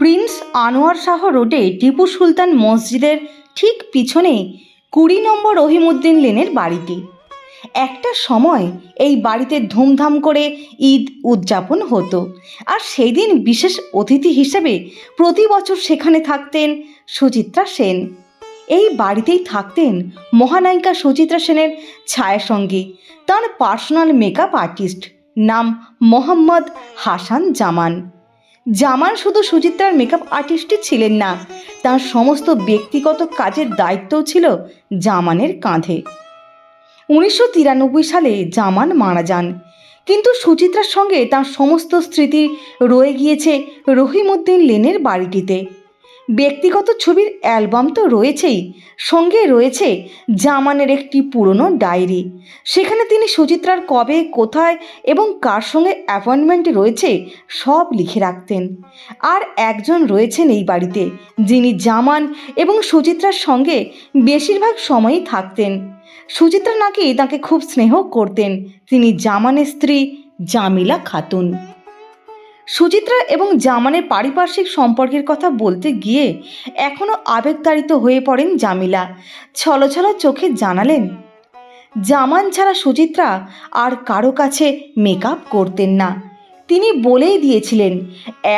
Prince Anwar Shah রোডে টিপু সুলতান মসজিদের ঠিক পিছনে কুড়ি নম্বর রহিমউদ্দিন লেনের বাড়িটি। একটা সময় এই বাড়িতে ধুমধাম করে ঈদ উদযাপন হতো আর সেই দিন বিশেষ অতিথি হিসেবে প্রতি বছর সেখানে থাকতেন সুচিত্রা সেন। এই বাড়িতেই থাকতেন মহানায়িকা সুচিত্রা সেনের ছায়াসঙ্গী, তার পার্সোনাল মেকআপ আর্টিস্ট, নাম মোহাম্মদ হাসান জামান। জামান শুধু সুচিত্রার মেকআপ আর্টিস্টই ছিলেন না, তার সমস্ত ব্যক্তিগত কাজের দায়িত্বও ছিল জামানের কাঁধে। উনিশশো তিরানব্বই সালে জামান মারা যান, কিন্তু সুচিত্রার সঙ্গে তার সমস্ত স্মৃতি রয়ে গিয়েছে রহিমউদ্দিন লেনের বাড়িটিতে। ব্যক্তিগত ছবির অ্যালবাম তো রয়েছেই, সঙ্গে রয়েছে জামানের একটি পুরনো ডায়েরি। সেখানে তিনি সুচিত্রার কবে, কোথায় এবং কার সঙ্গে অ্যাপয়েন্টমেন্ট রয়েছে সব লিখে রাখতেন। আর একজন রয়েছেন এই বাড়িতে, যিনি জামান এবং সুচিত্রার সঙ্গে বেশিরভাগ সময়ই থাকতেন। সুচিত্রা নাকি তাকে খুব স্নেহ করতেন। তিনি জামানের স্ত্রী জামিলা খাতুন। সুচিত্রা এবং জামানের পারিপার্শ্বিক সম্পর্কের কথা বলতে গিয়ে এখনও আবেগতাড়িত হয়ে পড়েন জামিলা। ছলছলা চোখে জানালেন, জামান ছাড়া সুচিত্রা আর কারও কাছে মেকআপ করতেন না। তিনি বলেই দিয়েছিলেন,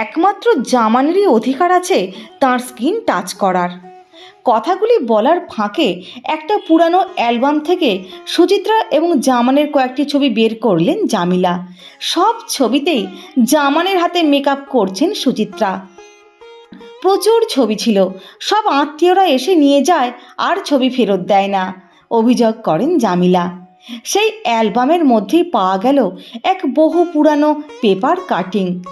একমাত্র জামানেরই অধিকার আছে তার স্কিন টাচ করার। কথাগুলি বলার ফাঁকে একটা পুরানো অ্যালবাম থেকে সুচিত্রা এবং জামানের কয়েকটি ছবি বের করলেন জামিলা। সব ছবিতেই জামানের হাতে মেকআপ করছেন সুচিত্রা। প্রচুর ছবি ছিল। সব আত্মীয়রা এসে নিয়ে যায়, আর ছবি ফেরত দেয় না, অভিযোগ করেন জামিলা। সেই অ্যালবামের মধ্যেই পাওয়া গেল এক বহু পুরানো পেপার কাটিং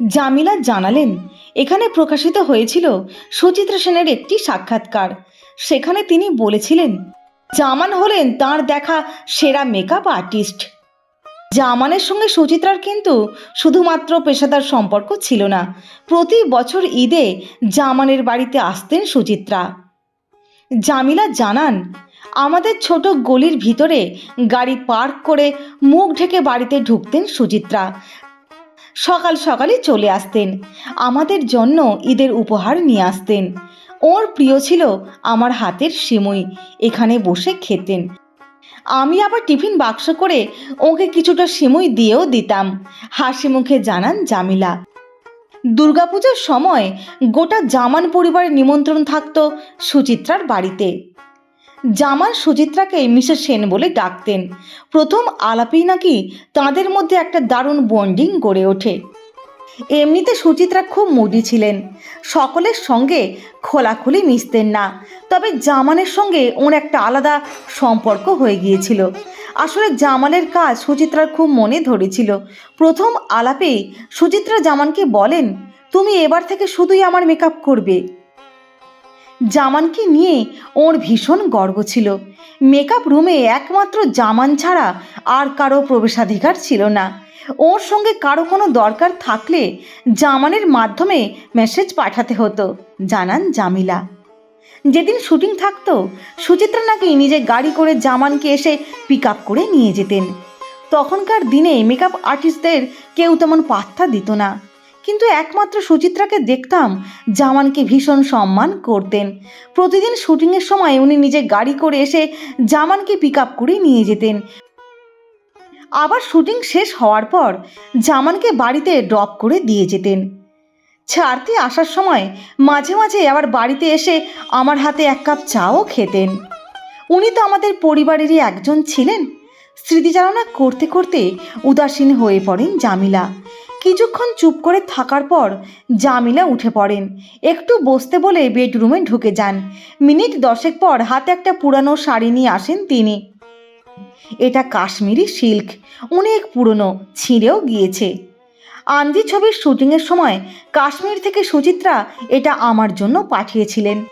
জামিলা জানালেন, এখানে প্রকাশিত হয়েছিল সুচিত্রা সেনের একটি সাক্ষাৎকার। সেখানে তিনি বলেছিলেন, জামান হলেন তার দেখা সেরা মেকআপ আর্টিস্ট জামানের সঙ্গে সুচিত্রার কিন্তু শুধুমাত্র পেশাদার সম্পর্ক ছিল না। প্রতি বছর ঈদে জামানের বাড়িতে আসতেন সুচিত্রা। জামিলা জানান, আমাদের ছোট গলির ভিতরে গাড়ি পার্ক করে মুখ ঢেকে বাড়িতে ঢুকতেন সুচিত্রা। সকাল সকালে চলে আসতেন। আমাদের জন্য ঈদের উপহার নিয়ে আসতেন। ওর প্রিয় ছিল আমার হাতের সিমুই, এখানে বসে খেতেন। আমি আবার টিফিন বাক্স করে ওকে কিছুটা সিমুই দিয়েও দিতাম। হাসি মুখে জানান জামিলা। দুর্গাপূজার সময় গোটা জামান পরিবারের নিমন্ত্রণ থাকত সুচিত্রার বাড়িতে। জামান সুচিত্রাকে মিসেস সেন বলে ডাকতেন। প্রথম আলাপেই নাকি তাদের মধ্যে একটা দারুণ বন্ডিং গড়ে ওঠে। এমনিতে সুচিত্রা খুব মুডি ছিলেন। সকলের সঙ্গে খোলাখুলি মিশতেন না, তবে জামানের সঙ্গে ওর একটা আলাদা সম্পর্ক হয়ে গিয়েছিল। আসলে জামানের কাজ সুচিত্রার খুব মনে ধরেছিল। প্রথম আলাপেই সুচিত্রা জামানকে বলেন, তুমি এবার থেকে শুধুই আমার মেকআপ করবে। জামানকে নিয়ে ওর ভীষণ গর্ব ছিল। মেকআপ রুমে একমাত্র জামান ছাড়া আর কারও প্রবেশাধিকার ছিল না। ওর সঙ্গে কারও কোনো দরকার থাকলে জামানের মাধ্যমে মেসেজ পাঠাতে হতো, জানান জামিলা। যেদিন শুটিং থাকতো, সুচিত্রা নাকি নিজে গাড়ি করে জামানকে এসে পিক আপ করে নিয়ে যেতেন। তখনকার দিনে মেকআপ আর্টিস্টদের কেউ তেমন পাত্তা দিত না। কিন্তু একমাত্র সুচিত্রাকে দেখতাম জামানকে ভীষণ সম্মান করতেন। প্রতিদিন শুটিংয়ের সময় উনি নিজে গাড়ি করে এসে জামানকে পিক আপ করে নিয়ে যেতেন। আবার শুটিং শেষ হওয়ার পর জামানকে বাড়িতে ড্রপ করে দিয়ে যেতেন। ছাড়তে আসার সময় মাঝে মাঝে আবার বাড়িতে এসে আমার হাতে এক কাপ চাও খেতেন। উনি তো আমাদের পরিবারেরই একজন ছিলেন। স্মৃতিচারণা করতে করতে উদাসীন হয়ে পড়েন জামিলা। কিছুক্ষণ চুপ করে থাকার পর জামিলা উঠে পড়েন। একটু বসতে বলে বেডরুমে ঢুকে যান। মিনিট দশেক পর হাতে একটা পুরানো শাড়ি নিয়ে আসেন তিনি। এটা কাশ্মীরি সিল্ক, অনেক পুরনো, ছিঁড়েও গিয়েছে। আন্দি ছবির শুটিংয়ের সময় কাশ্মীর থেকে সুচিত্রা এটা আমার জন্য পাঠিয়েছিলেন।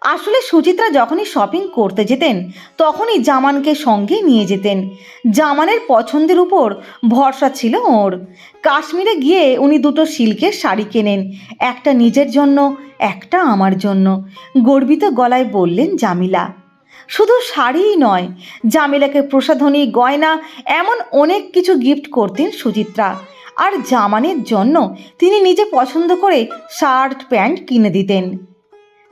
আসলে সুচিত্রা যখনই শপিং করতে যেতেন, তখনই জামানকে সঙ্গে নিয়ে যেতেন। জামানের পছন্দের উপর ভরসা ছিল ওর। কাশ্মীরে গিয়ে উনি দুটো সিল্কের শাড়ি কেনেন, একটা নিজের জন্য, একটা আমার জন্য। গর্বিত গলায় বললেন জামিলা। শুধু শাড়িই নয়, জামিলাকে প্রসাধনী, গয়না, এমন অনেক কিছু গিফট করতেন সুচিত্রা। আর জামানের জন্য তিনি নিজে পছন্দ করে শার্ট, প্যান্ট কিনে দিতেন।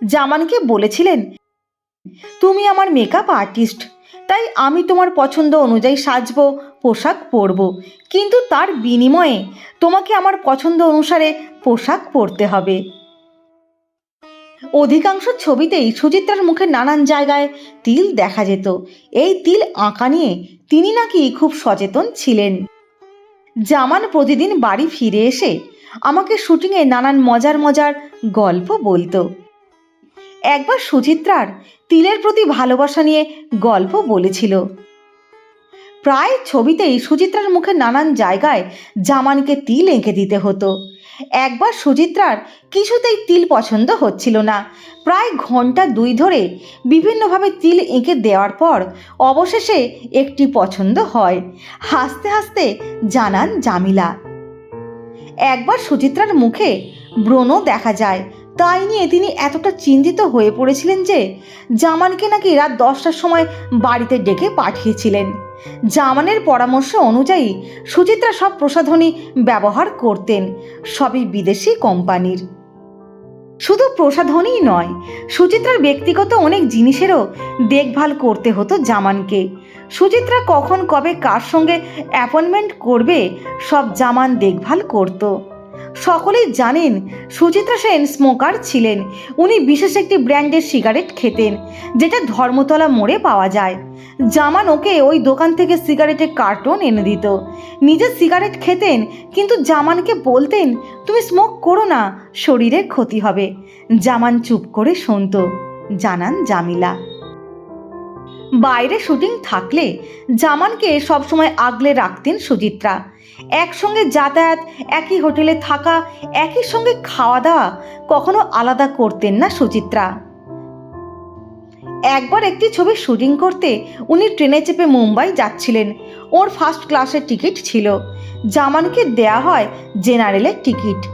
জামানকে বলেছিলেন, তুমি আমার মেকআপ আর্টিস্ট তাই আমি তোমার পছন্দ অনুযায়ী সাজবো, পোশাক পরব। কিন্তু তার বিনিময়ে তোমাকে আমার পছন্দ অনুসারে পোশাক পরতে হবে। অধিকাংশ ছবিতেই সুচিত্রার মুখে নানান জায়গায় তিল দেখা যেত। এই তিল আঁকা নিয়ে তিনি নাকি খুব সচেতন ছিলেন। জামান প্রতিদিন বাড়ি ফিরে এসে আমাকে শুটিংয়ে নানান মজার মজার গল্প বলতো। একবার সুচিত্রার তিলের প্রতি ভালোবাসা নিয়ে গল্প বলেছিল। প্রায় ছবিতেই সুচিত্রার মুখে নানান জায়গায় জামানকে তিল এঁকে দিতে হতো। একবার সুচিত্রার কিছুতেই তিল পছন্দ হচ্ছিল না। প্রায় ঘণ্টা দুই ধরে বিভিন্নভাবে তিল এঁকে দেওয়ার পর অবশেষে একটি পছন্দ হয়। হাসতে হাসতে জানান জামিলা। একবার সুচিত্রার মুখে ব্রণ দেখা যায়। তাই নিয়ে তিনি এতটা চিন্তিত হয়ে পড়েছিলেন যে জামানকে নাকি রাত দশটার সময় বাড়িতে ডেকে পাঠিয়েছিলেন। জামানের পরামর্শ অনুযায়ী সুচিত্রা সব প্রসাধনী ব্যবহার করতেন, সবই বিদেশি কোম্পানির। শুধু প্রসাধনীই নয়, সুচিত্রার ব্যক্তিগত অনেক জিনিসেরও দেখভাল করতে হতো জামানকে। সুচিত্রা কখন কবে কার সঙ্গে অ্যাপয়েন্টমেন্ট করবে সব জামান দেখভাল করতো। সকলেই জানেন সুচিত্রা সেন স্মোকার ছিলেন। উনি বিশেষ একটি ব্র্যান্ডের সিগারেট খেতেন, যেটা ধর্মতলা মোড়ে পাওয়া যায়। জামান ওকে ওই দোকান থেকে সিগারেটের কার্টন এনে দিত। নিজে সিগারেট খেতেন, কিন্তু জামানকে বলতেন, তুমি স্মোক করো না, শরীরের ক্ষতি হবে। জামান চুপ করে শুনত। জানান জামিলা। বাইরে শুটিং থাকলে জামানকে সবসময় আগলে রাখতেন সুচিত্রা একসঙ্গে যাতায়াত, একই হোটেলে থাকা, একই সঙ্গে খাওয়া দাওয়া কখনো আলাদা করতেন না সুচিত্রা একবার একটি ছবি শুটিং করতে উনি ট্রেনে চেপে মুম্বাই যাচ্ছিলেন। ওর ফার্স্ট ক্লাসের টিকিট ছিল। জামানকে দেয়া হয় জেনারেলের টিকিট।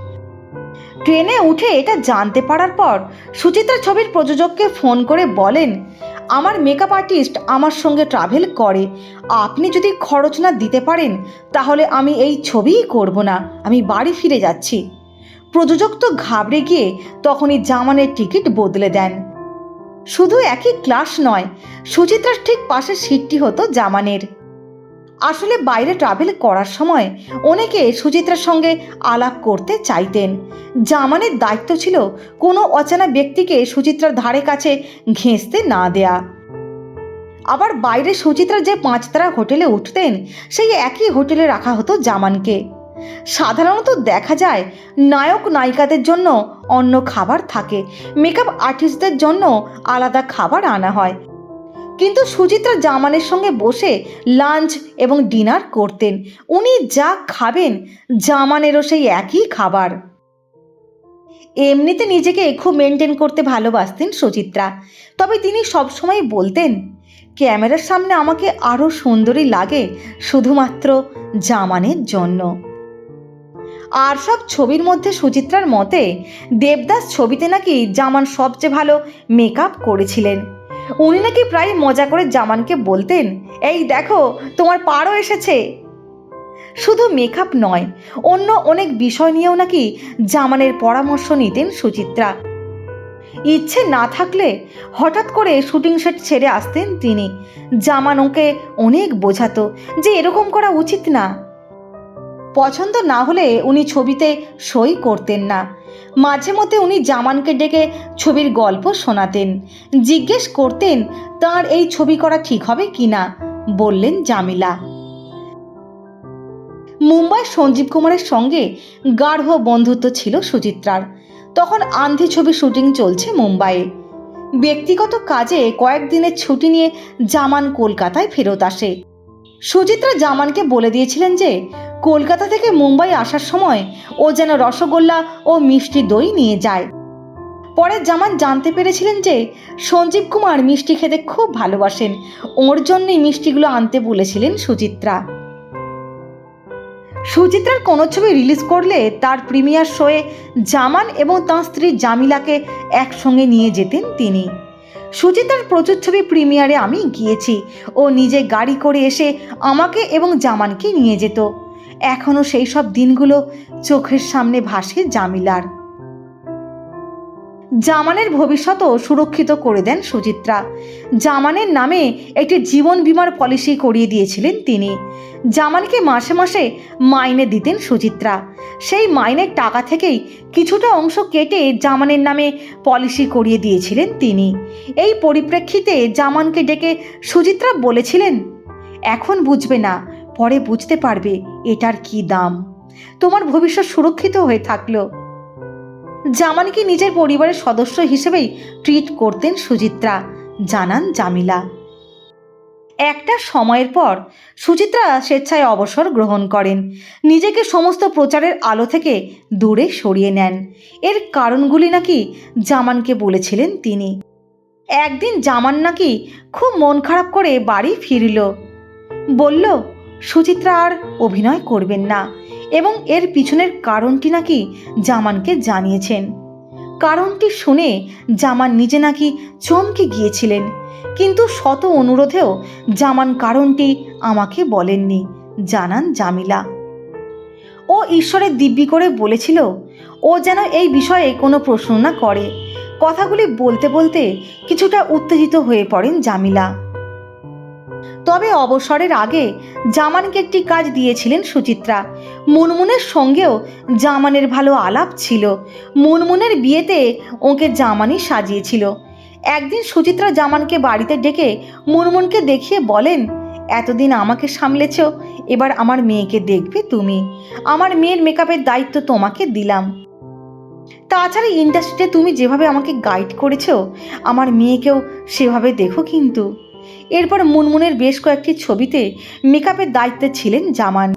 ট্রেনে উঠে এটা জানতে পারার পর সুচিত্রা ছবির প্রযোজককে ফোন করে বলেন আমার মেকআপ আর্টিস্ট আমার সঙ্গে ট্রাভেল করে। আপনি যদি খরচ না দিতে পারেন, তাহলে আমি এই ছবিই করব না। আমি বাড়ি ফিরে যাচ্ছি। প্রযোজক তো ঘাবড়ে গিয়ে তখনই জামানের টিকিট বদলে দেন। শুধু একই ক্লাস নয়, সুচিত্রার ঠিক পাশে সিটটি হতো জামানের। আসলে বাইরে ট্রাভেল করার সময় অনেকে সুচিত্রার সঙ্গে আলাপ করতে চাইতেন। জামানের দায়িত্ব ছিল কোনো অচেনা ব্যক্তিকে সুচিত্রার ধারে কাছে ঘেঁষতে না দেয়া। আবার বাইরে সুচিত্রা যে পাঁচতারা হোটেলে উঠতেন, সেই একই হোটেলে রাখা হতো জামানকে। সাধারণত দেখা যায়, নায়ক নায়িকাদের জন্য অন্য খাবার থাকে মেকআপ আর্টিস্টদের জন্য আলাদা খাবার আনা হয়। কিন্তু সুচিত্রা জামানের সঙ্গে বসে লাঞ্চ এবং ডিনার করতেন। উনি যা খাবেন, জামানেরও সেই একই খাবার। এমনিতে নিজেকে খুব মেনটেন করতে ভালোবাসতেন সুচিত্রা। তবে তিনি সবসময় বলতেন, ক্যামেরার সামনে আমাকে আরও সুন্দরী লাগে শুধুমাত্র জামানের জন্য। আর সব ছবির মধ্যে সুচিত্রার মতে, দেবদাস ছবিতে নাকি জামান সবচেয়ে ভালো মেকআপ করেছিলেন। উনি নাকি প্রায় মজা করে জামানকে বলতেন, এই দেখো, তোমার পারও এসেছে। শুধু মেকআপ নয়, অন্য অনেক বিষয় নিয়েও নাকি জামানের পরামর্শ নিতেন সুচিত্রা। ইচ্ছে না থাকলে হঠাৎ করে শুটিং সেট ছেড়ে আসতেন তিনি। জামান ওকে অনেক বোঝাতো যে এরকম করা উচিত না। পছন্দ না হলে উনি ছবিতে সই করতেন না। মাঝে মধ্যে উনি জামানকে ডেকে ছবির গল্প শোনাতেন, জিজ্ঞেস করতেন, তার এই ছবি করা ঠিক হবে কি না? বললেন জামিলা। মুম্বাই সঞ্জীব কুমারের সঙ্গে গাঢ় বন্ধুত্ব ছিল সুচিত্রার। তখন আন্ধি ছবি শুটিং চলছে মুম্বাইয়ে। ব্যক্তিগত কাজে কয়েকদিনের ছুটি নিয়ে জামান কলকাতায় ফেরত আসে। সুচিত্রা জামানকে বলে দিয়েছিলেন যে কলকাতা থেকে মুম্বাই আসার সময় ও যেন রসগোল্লা ও মিষ্টি দই নিয়ে যায়। পরে জামান জানতে পেরেছিলেন যে সঞ্জীব কুমার মিষ্টি খেতে খুব ভালোবাসেন। ওর জন্যই মিষ্টিগুলো আনতে বলেছিলেন সুচিত্রা। সুচিত্রার কোনো ছবি রিলিজ করলে তার প্রিমিয়ার শোয়ে জামান এবং তাঁর স্ত্রী জামিলাকে একসঙ্গে নিয়ে যেতেন তিনি। সুচিত্রার প্রচুর ছবি প্রিমিয়ারে আমি গিয়েছি। ও নিজে গাড়ি করে এসে আমাকে এবং জামানকে নিয়ে যেত। এখনও সেই সব দিনগুলো চোখের সামনে ভাসে জামিলার। জামানের ভবিষ্যতও সুরক্ষিত করে দেন সুচিত্রা। জামানের নামে একটি জীবন বিমার পলিসি করিয়ে দিয়েছিলেন তিনি। জামানকে মাসে মাসে মাইনে দিতেন সুচিত্রা। সেই মাইনের টাকা থেকেই কিছুটা অংশ কেটে জামানের নামে পলিসি করিয়ে দিয়েছিলেন তিনি। এই পরিপ্রেক্ষিতে জামানকে ডেকে সুচিত্রা বলেছিলেন, এখন বুঝবে না পরে বুঝতে পারবে এটার কি দাম। তোমার ভবিষ্যৎ সুরক্ষিত হয়ে থাকল। জামানকে নিজের পরিবারের সদস্য হিসেবেই ট্রিট করতেন সুচিত্রা, জানান জামিলা। একটা সময়ের পর সুচিত্রা স্বেচ্ছায় অবসর গ্রহণ করেন। নিজেকে সমস্ত প্রচারের আলো থেকে দূরে সরিয়ে নেন। এর কারণগুলি নাকি জামানকে বলেছিলেন তিনি। একদিন জামান নাকি খুব মন খারাপ করে বাড়ি ফিরল। বলল সুচিত্রা আর অভিনয় করবেন না এবং এর পিছনের কারণটি নাকি জামানকে জানিয়েছেন। কারণটি শুনে জামান নিজে নাকি চমকে গিয়েছিলেন, কিন্তু শত অনুরোধেও জামান কারণটি আমাকে বলেননি, জানান জামিলা। ও ঈশ্বরের দিব্যি করে বলেছিল, ও যেন এই বিষয়ে কোনো প্রশ্ন না করে। কথাগুলি বলতে বলতে কিছুটা উত্তেজিত হয়ে পড়েন জামিলা। তবে অবসরের আগে জামানকে একটি কাজ দিয়েছিলেন সুচিত্রা। মুনমুনের সঙ্গেও জামানের ভালো আলাপ ছিল। মুনমুনের বিয়েতে ওকে জামানই সাজিয়েছিল। একদিন সুচিত্রা জামানকে বাড়িতে ডেকে মুনমুনকে দেখিয়ে বলেন, এতদিন আমাকে সামলেছ, এবার আমার মেয়েকে দেখবে তুমি। আমার মেয়ের মেকআপের দায়িত্ব তোমাকে দিলাম। তাছাড়া ইন্ডাস্ট্রিতে তুমি যেভাবে আমাকে গাইড করেছ, আমার মেয়েকেও সেভাবে দেখো কিন্তু। এরপর মুনমুনের বেশ কয়েকটি ছবিতে মেকআপের দায়িত্বে ছিলেন জামান।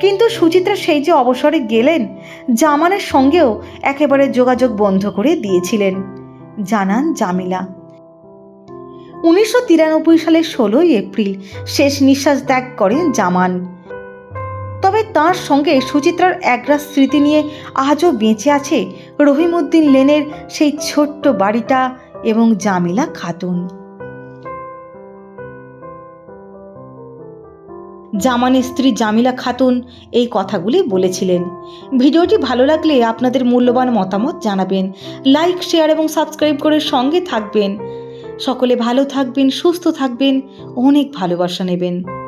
কিন্তু সুচিত্রা সেই যে অবসরে গেলেন, জামানের সঙ্গেও একেবারে যোগাযোগ বন্ধ করে দিয়েছিলেন, জানান জামিলা। উনিশশো তিরানব্বই সালের ষোলোই এপ্রিল শেষ নিঃশ্বাস ত্যাগ করেন জামান। তবে তার সঙ্গে সুচিত্রার একরা স্মৃতি নিয়ে আজও বেঁচে আছে রহিমউদ্দিন লেনের সেই ছোট্ট বাড়িটা এবং জামিলা খাতুন। জামানের স্ত্রী জামিলা খাতুন এই কথাগুলি বলেছিলেন। ভিডিওটি ভালো লাগলে আপনাদের মূল্যবান মতামত জানাবেন। লাইক, শেয়ার এবং সাবস্ক্রাইব করে সঙ্গে থাকবেন। সকলে ভালো থাকবেন, সুস্থ থাকবেন, অনেক ভালোবাসা নেবেন।